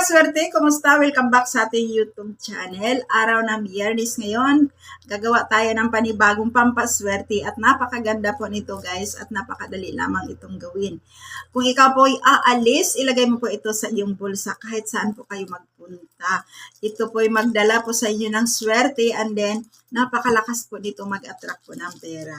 kaswerte, kumusta? Welcome back sa ating YouTube channel. Araw ng Biyernes ngayon, gagawa tayo ng panibagong pampaswerte at napakaganda po nito guys at napakadali lamang itong gawin. Kung ikaw po ay aalis, ilagay mo po ito sa iyong bulsa kahit saan po kayo magpunta. Ito po ay magdala po sa inyo ng swerte and then napakalakas po dito mag-attract po ng pera.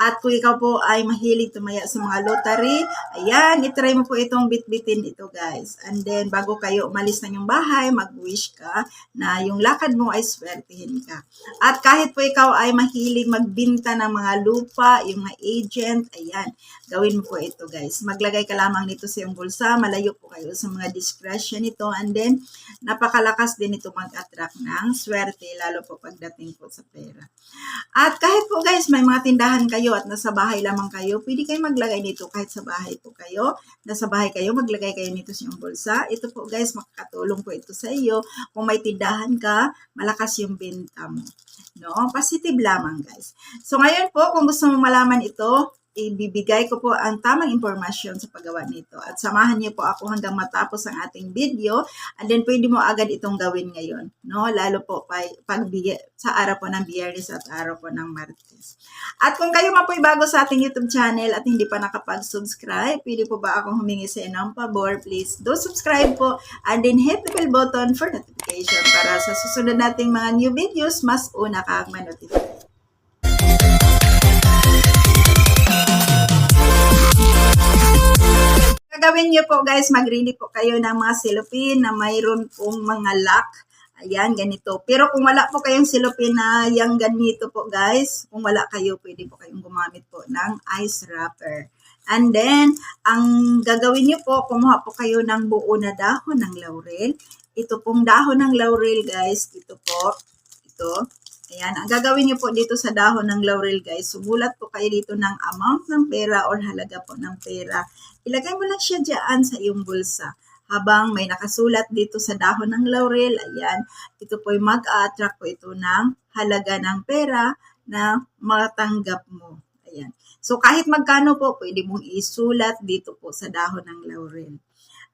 At kung ikaw po ay mahilig tumaya sa mga lottery, ayan, itry mo po itong bitbitin ito guys. And then bago kayo umalis ng yung bahay, mag-wish ka na yung lakad mo ay swertihin ka. At kahit po ikaw ay mahilig magbinta ng mga lupa, yung mga agent, ayan, gawin mo po ito guys. Maglagay ka lamang nito sa iyong bulsa, malayo po kayo sa mga discretion nito. And then, napakalakas din ito mag-attract ng swerte, lalo po pagdating po sa pera. At kahit po guys, may mga tindahan kayo at nasa bahay lamang kayo, pwede kayo maglagay nito kahit sa bahay po kayo. Nasa bahay kayo, maglagay kayo nito sa iyong bulsa. Ito po guys, makakatulong po ito sa iyo. Kung may tindahan ka, malakas yung benta mo. No? Positive lamang guys. So ngayon po, kung gusto mo malaman ito, ibibigay ko po ang tamang impormasyon sa paggawa nito. At samahan niyo po ako hanggang matapos ang ating video. And then pwede mo agad itong gawin ngayon. No? Lalo po pag, pag sa araw po ng Biyernes at araw po ng Martes. At kung kayo man po bago sa ating YouTube channel at hindi pa nakapag-subscribe, pwede po ba akong humingi sa inyo ng pabor? Please do subscribe po and then hit the bell button for notification para sa susunod nating mga new videos, mas una kang manotify. Gagawin nyo po guys, magrili po kayo ng mga silupin na mayroon pong mga lock. Ayan, ganito. Pero kung wala po kayong silupin na yung ganito po guys, kung wala kayo, pwede po kayong gumamit po ng ice wrapper. And then, ang gagawin nyo po, kumuha po kayo ng buo na dahon ng laurel. Ito pong dahon ng laurel guys, ito po, ito. Ayan, ang gagawin niyo po dito sa dahon ng laurel guys, sumulat po kayo dito ng amount ng pera or halaga po ng pera. Ilagay mo lang siya dyan sa iyong bulsa. Habang may nakasulat dito sa dahon ng laurel, ayan, ito po ay mag-attract po ito ng halaga ng pera na matanggap mo. Ayan. So kahit magkano po, pwede mong isulat dito po sa dahon ng laurel.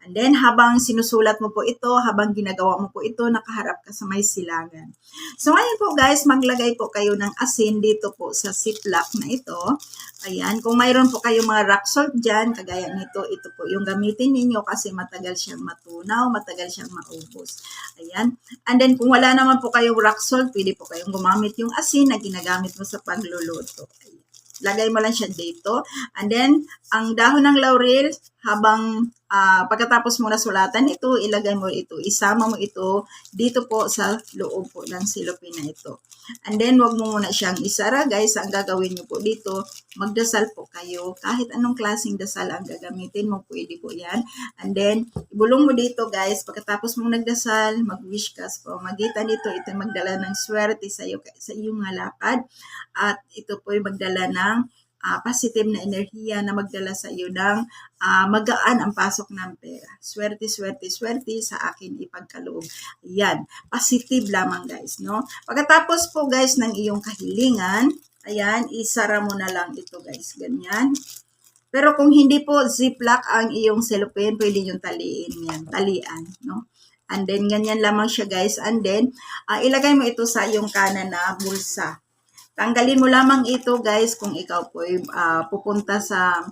And then, habang sinusulat mo po ito, habang ginagawa mo po ito, nakaharap ka sa may silangan. So, ngayon po guys, maglagay po kayo ng asin dito po sa ziplock na ito. Ayan, kung mayroon po kayong mga rock salt dyan, kagaya nito, ito po yung gamitin ninyo kasi matagal siyang matunaw, matagal siyang maubos. Ayan. And then, kung wala naman po kayong rock salt, pwede po kayong gumamit yung asin na ginagamit mo sa pagluluto. Ayan lagay mo lang siya dito. And then, ang dahon ng laurel, habang uh, pagkatapos mo na sulatan ito, ilagay mo ito, isama mo ito dito po sa loob po ng silopin na ito. And then, wag mo muna siyang isara, guys. Ang gagawin nyo po dito, magdasal po kayo. Kahit anong klaseng dasal ang gagamitin mo, pwede po yan. And then, ibulong mo dito, guys. Pagkatapos mong nagdasal, mag-wish ka po. Magitan dito, ito magdala ng swerte sa iyo, sa iyong mga lakad. At ito po ay magdala ng uh, positive na enerhiya na magdala sa iyo ng uh, magaan ang pasok ng pera. Swerte, swerte, swerte sa akin ipagkaloob. Yan, positive lamang guys, no? Pagkatapos po guys ng iyong kahilingan, ayan, isara mo na lang ito guys, ganyan. Pero kung hindi po ziplock ang iyong cellophane, pwede yung taliin yan, talian, no? And then, ganyan lamang siya guys. And then, uh, ilagay mo ito sa iyong kanan na bulsa. Tanggalin mo lamang ito guys kung ikaw po ay uh, pupunta sa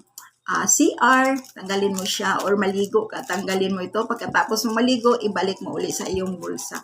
uh, ah, CR, tanggalin mo siya or maligo ka, tanggalin mo ito. Pagkatapos mo maligo, ibalik mo uli sa iyong bulsa.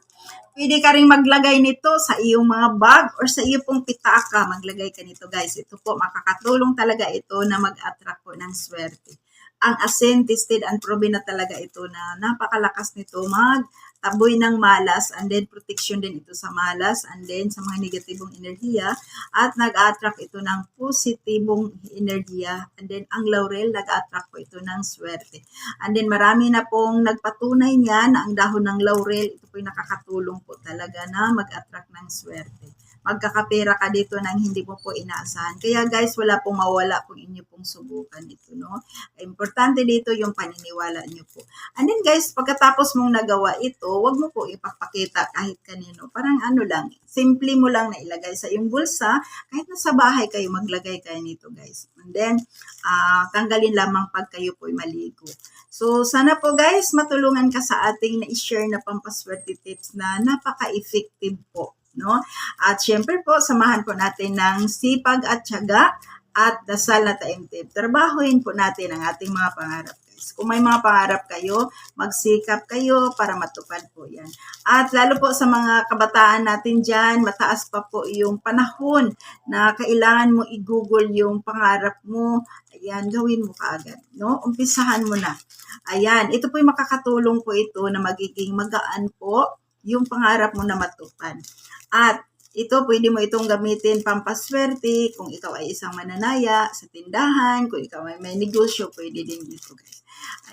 Pwede ka rin maglagay nito sa iyong mga bag or sa iyong pong pitaka. Maglagay ka nito guys. Ito po, makakatulong talaga ito na mag-attract po ng swerte ang asin tested and proven na talaga ito na napakalakas nito mag taboy ng malas and then protection din ito sa malas and then sa mga negatibong enerhiya. At nag-attract ito ng positibong enerhiya. And then ang laurel nag-attract po ito ng swerte. And then marami na pong nagpatunay niya na ang dahon ng laurel ito po nakakatulong po talaga na mag-attract ng swerte magkakapera ka dito nang hindi mo po inaasahan. Kaya guys, wala pong mawala kung inyo pong subukan dito, no? Importante dito yung paniniwala nyo po. And then guys, pagkatapos mong nagawa ito, wag mo po ipapakita kahit kanino. Parang ano lang, simple mo lang na ilagay sa iyong bulsa, kahit nasa bahay kayo, maglagay kayo nito guys. And then, ah, tanggalin lamang pag kayo po'y maligo. So, sana po guys, matulungan ka sa ating na-share na pampaswerte tips na napaka-effective po. No? At syempre po, samahan po natin ng sipag at tiyaga at dasal na taimtib. Trabahuin po natin ang ating mga pangarap guys. Kung may mga pangarap kayo, magsikap kayo para matupad po yan. At lalo po sa mga kabataan natin dyan, mataas pa po yung panahon na kailangan mo i-google yung pangarap mo. Ayan, gawin mo kaagad. No? Umpisahan mo na. Ayan, ito po yung makakatulong po ito na magiging magaan po yung pangarap mo na matupad. At ito, pwede mo itong gamitin pampaswerte kung ikaw ay isang mananaya sa tindahan, kung ikaw ay may negosyo, pwede din dito guys.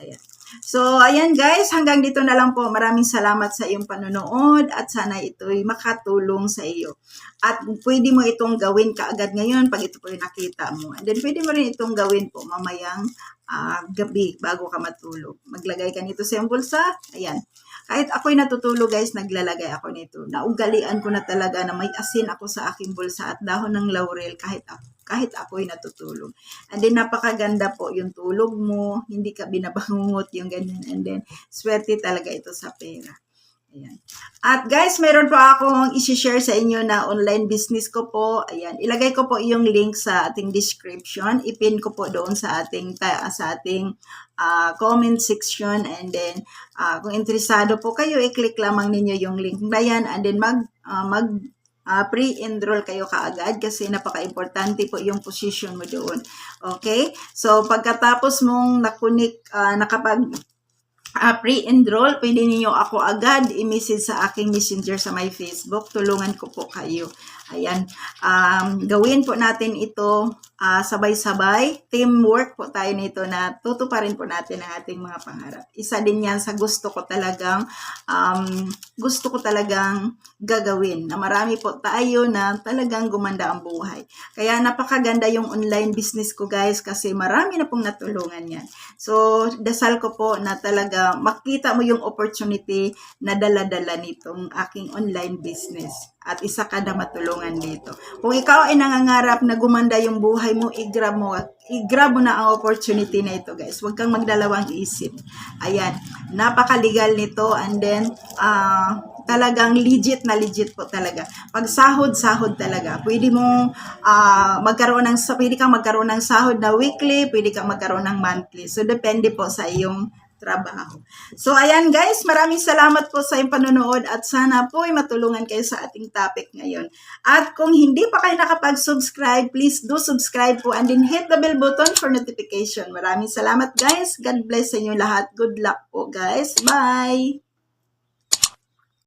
Ayan. So, ayan guys, hanggang dito na lang po. Maraming salamat sa iyong panonood at sana ito'y makatulong sa iyo. At pwede mo itong gawin kaagad ngayon pag ito po yung nakita mo. And then pwede mo rin itong gawin po mamayang ah, gabi bago ka matulog. Maglagay ka nito sa iyong bulsa. Ayan. Kahit ako'y natutulog guys, naglalagay ako nito. Naugalian ko na talaga na may asin ako sa aking bulsa at dahon ng laurel kahit ako kahit ako'y natutulog. And then, napakaganda po yung tulog mo, hindi ka binabangungot yung ganyan. And then, swerte talaga ito sa pera. Ayan. At guys, meron po akong isi-share sa inyo na online business ko po. Ayan, ilagay ko po yung link sa ating description. Ipin ko po doon sa ating sa ating ah, comment section and then ah, kung interesado po kayo, i-click lamang ninyo yung link na yan and then mag ah, mag ah, pre-enroll kayo kaagad kasi napaka-importante po yung position mo doon. Okay? So, pagkatapos mong nakunik, ah, nakapag ah, pre-enroll, pwede ninyo ako agad i-message sa aking messenger sa my Facebook. Tulungan ko po kayo. Ayan. Um, gawin po natin ito ah, sabay-sabay. Teamwork po tayo nito na tutuparin po natin ang ating mga pangarap. Isa din yan sa gusto ko talagang um, gusto ko talagang gagawin na marami po tayo na talagang gumanda ang buhay. Kaya napakaganda yung online business ko guys kasi marami na pong natulungan yan. So, dasal ko po na talaga makita mo yung opportunity na dala-dala nitong aking online business. At isa ka na matulungan dito. Kung ikaw ay nangangarap na gumanda yung buhay mo, i-grab mo, i-grab mo na ang opportunity na ito guys. Huwag kang magdalawang isip. Ayan, napakalegal nito and then, ah, talagang legit na legit po talaga. Pag sahod, sahod talaga. Pwede mo ah, magkaroon ng pwede kang magkaroon ng sahod na weekly, pwede kang magkaroon ng monthly. So depende po sa iyong trabaho. So ayan guys, maraming salamat po sa iyong panonood at sana po ay matulungan kayo sa ating topic ngayon. At kung hindi pa kayo nakapag-subscribe, please do subscribe po and then hit the bell button for notification. Maraming salamat guys. God bless sa inyo lahat. Good luck po guys. Bye!